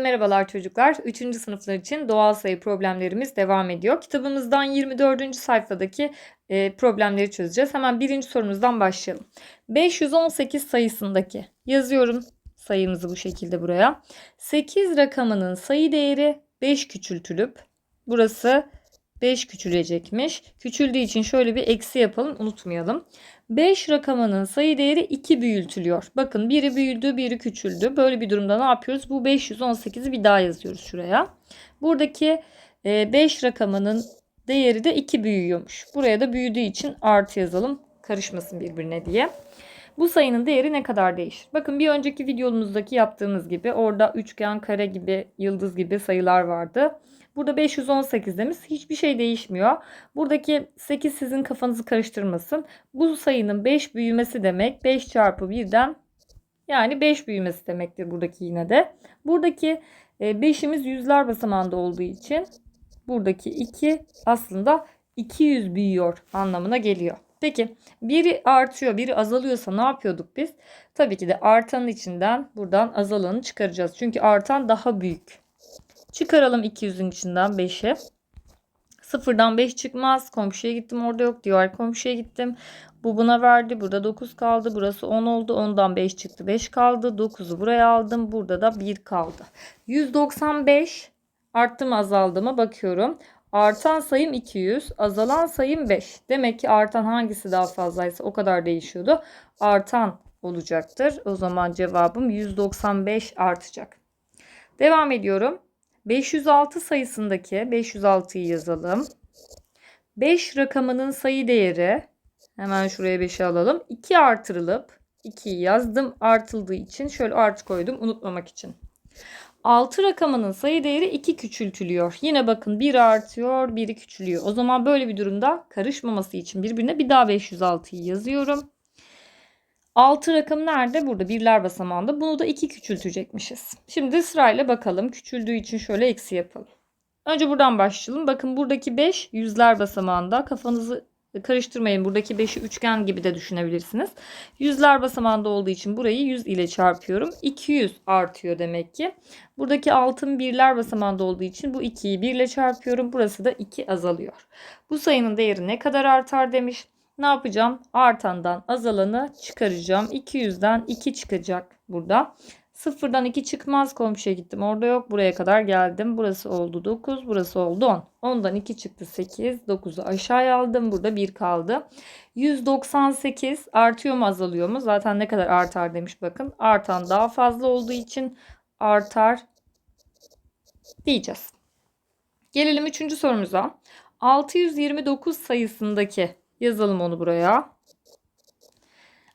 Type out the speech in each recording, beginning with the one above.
Merhabalar çocuklar. 3. sınıflar için doğal sayı problemlerimiz devam ediyor. Kitabımızdan 24. sayfadaki e, problemleri çözeceğiz. Hemen birinci sorumuzdan başlayalım. 518 sayısındaki yazıyorum sayımızı bu şekilde buraya. 8 rakamının sayı değeri 5 küçültülüp burası 5 küçülecekmiş. Küçüldüğü için şöyle bir eksi yapalım unutmayalım. 5 rakamının sayı değeri 2 büyütülüyor. Bakın biri büyüdü biri küçüldü. Böyle bir durumda ne yapıyoruz? Bu 518'i bir daha yazıyoruz şuraya. Buradaki 5 rakamının değeri de 2 büyüyormuş. Buraya da büyüdüğü için artı yazalım. Karışmasın birbirine diye. Bu sayının değeri ne kadar değişir? Bakın bir önceki videomuzdaki yaptığımız gibi orada üçgen, kare gibi, yıldız gibi sayılar vardı. Burada 518 demiş. Hiçbir şey değişmiyor. Buradaki 8 sizin kafanızı karıştırmasın. Bu sayının 5 büyümesi demek 5 çarpı 1'den yani 5 büyümesi demektir buradaki yine de. Buradaki 5'imiz e, yüzler basamağında olduğu için buradaki 2 aslında 200 büyüyor anlamına geliyor. Peki biri artıyor biri azalıyorsa ne yapıyorduk biz? Tabii ki de artanın içinden buradan azalanı çıkaracağız. Çünkü artan daha büyük. Çıkaralım 200'ün içinden 5'i. Sıfırdan 5 çıkmaz. Komşuya gittim orada yok. Diğer komşuya gittim. Bu buna verdi. Burada 9 kaldı. Burası 10 oldu. 10'dan 5 çıktı. 5 kaldı. 9'u buraya aldım. Burada da 1 kaldı. 195 arttı mı azaldı mı bakıyorum. Artan sayım 200, azalan sayım 5. Demek ki artan hangisi daha fazlaysa o kadar değişiyordu. Artan olacaktır. O zaman cevabım 195 artacak. Devam ediyorum. 506 sayısındaki 506'yı yazalım. 5 rakamının sayı değeri hemen şuraya 5'i alalım. 2 artırılıp 2'yi yazdım. Artıldığı için şöyle artı koydum unutmamak için. 6 rakamının sayı değeri 2 küçültülüyor. Yine bakın 1 artıyor, 1 küçülüyor. O zaman böyle bir durumda karışmaması için birbirine bir daha 506'yı yazıyorum. 6 rakım nerede? Burada birler basamağında. Bunu da 2 küçültecekmişiz. Şimdi sırayla bakalım. Küçüldüğü için şöyle eksi yapalım. Önce buradan başlayalım. Bakın buradaki 5 yüzler basamağında. Kafanızı karıştırmayın. Buradaki 5'i üçgen gibi de düşünebilirsiniz. Yüzler basamağında olduğu için burayı 100 ile çarpıyorum. 200 artıyor demek ki. Buradaki altın birler basamağında olduğu için bu 2'yi 1 ile çarpıyorum. Burası da 2 azalıyor. Bu sayının değeri ne kadar artar demiş. Ne yapacağım? Artandan azalanı çıkaracağım. 200'den 2 çıkacak burada. Sıfırdan 2 çıkmaz. Komşuya gittim. Orada yok. Buraya kadar geldim. Burası oldu 9. Burası oldu 10. 10'dan 2 çıktı 8. 9'u aşağıya aldım. Burada 1 kaldı. 198 artıyor mu azalıyor mu? Zaten ne kadar artar demiş bakın. Artan daha fazla olduğu için artar diyeceğiz. Gelelim 3. sorumuza. 629 sayısındaki yazalım onu buraya.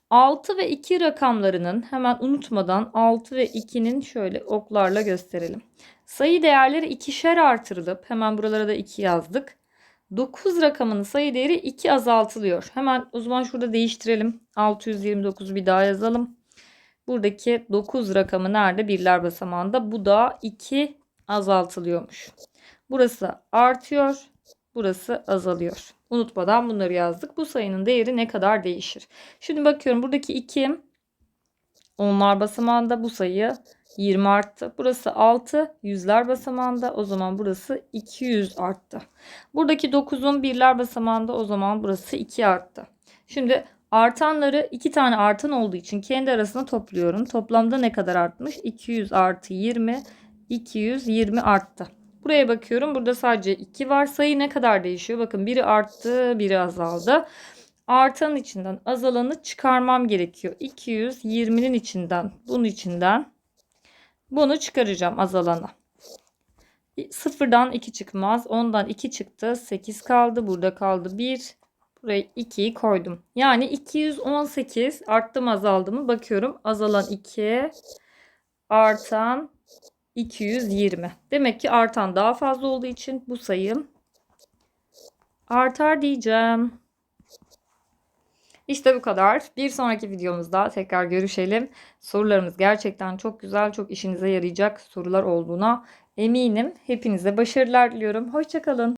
6 ve 2 rakamlarının hemen unutmadan 6 ve 2'nin şöyle oklarla gösterelim. Sayı değerleri ikişer artırılıp hemen buralara da 2 yazdık. 9 rakamının sayı değeri 2 azaltılıyor. Hemen o zaman şurada değiştirelim. 629'u bir daha yazalım. Buradaki 9 rakamı nerede? Birler basamağında. Bu da 2 azaltılıyormuş. Burası artıyor. Burası azalıyor. Unutmadan bunları yazdık. Bu sayının değeri ne kadar değişir? Şimdi bakıyorum buradaki 2 onlar basamağında bu sayı 20 arttı. Burası 6 yüzler basamağında o zaman burası 200 arttı. Buradaki 9'un birler basamağında o zaman burası 2 arttı. Şimdi artanları 2 tane artan olduğu için kendi arasına topluyorum. Toplamda ne kadar artmış? 200 artı 20 220 arttı. Buraya bakıyorum. Burada sadece 2 var. Sayı ne kadar değişiyor? Bakın biri arttı, biri azaldı. Artanın içinden azalanı çıkarmam gerekiyor. 220'nin içinden, bunun içinden bunu çıkaracağım azalana. Sıfırdan 2 çıkmaz. Ondan 2 çıktı. 8 kaldı. Burada kaldı 1. Buraya 2'yi koydum. Yani 218 arttı mı azaldı mı bakıyorum. Azalan 2 artan 220. Demek ki artan daha fazla olduğu için bu sayım artar diyeceğim. İşte bu kadar. Bir sonraki videomuzda tekrar görüşelim. Sorularımız gerçekten çok güzel, çok işinize yarayacak sorular olduğuna eminim. Hepinize başarılar diliyorum. Hoşçakalın.